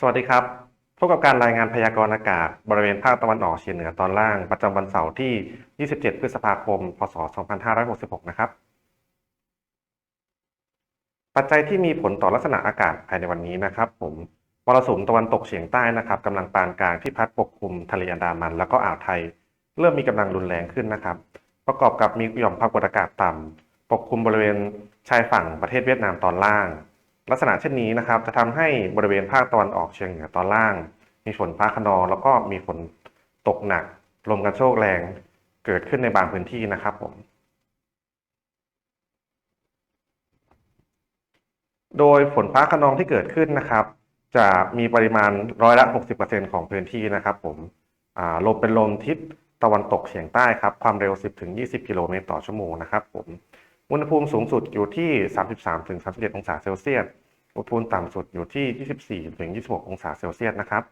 สวัสดีครับ พบกับการรายงานพยากรณ์อากาศ บริเวณภาคตะวันออกเฉียงเหนือตอนล่าง ประจำวันเสาร์ที่ 27 พฤษภาคม พศ 2566 นะครับ ปัจจัยที่มีผลต่อลักษณะอากาศภายในวันนี้นะครับ ผมมรสุมตะวันตกเฉียงใต้นะครับกำลังปานกลางที่พัดปกคลุมทะเลอันดามัน แล้วก็อ่าวไทย เริ่มมีกำลังรุนแรงขึ้นนะครับ ประกอบกับมีหย่อมความกดอากาศต่ำปกคลุมบริเวณชายฝั่งประเทศเวียดนามตอนล่าง ลักษณะเช่นนี้นะครับจะทำให้บริเวณภาคตะวันออกเฉียงเหนือตอนล่าง มีฝนฟ้าคะนองแล้วก็มีฝนตกหนัก ลมกระโชกแรงเกิดขึ้นในบางพื้นที่นะครับผม โดยฝนฟ้าคะนองที่เกิดขึ้นนะครับ จะมีปริมาณร้อยละ 60%ของพื้นที่นะครับผมลมเป็นลมทิศตะวันตกเฉียงใต้ครับ ความเร็ว 10-20 กิโลเมตรต่อชั่วโมงนะครับผม อุณหภูมิสูงสุดอยู่ที่ 33-37 องศาเซลเซียส อุณหภูมิต่ำสุดอยู่ที่ 24-26 องศาเซลเซียสนะครับ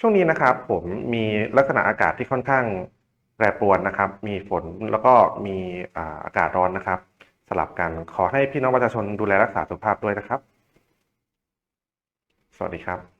ช่วงนี้นะครับผมมีลักษณะอากาศที่ค่อนข้างแปรปรวนนะครับ มีฝนแล้วก็มีอ่าอากาศร้อนนะครับ สลับกันขอให้พี่น้องประชาชนดูแลรักษาสุขภาพด้วยนะครับ สวัสดีครับ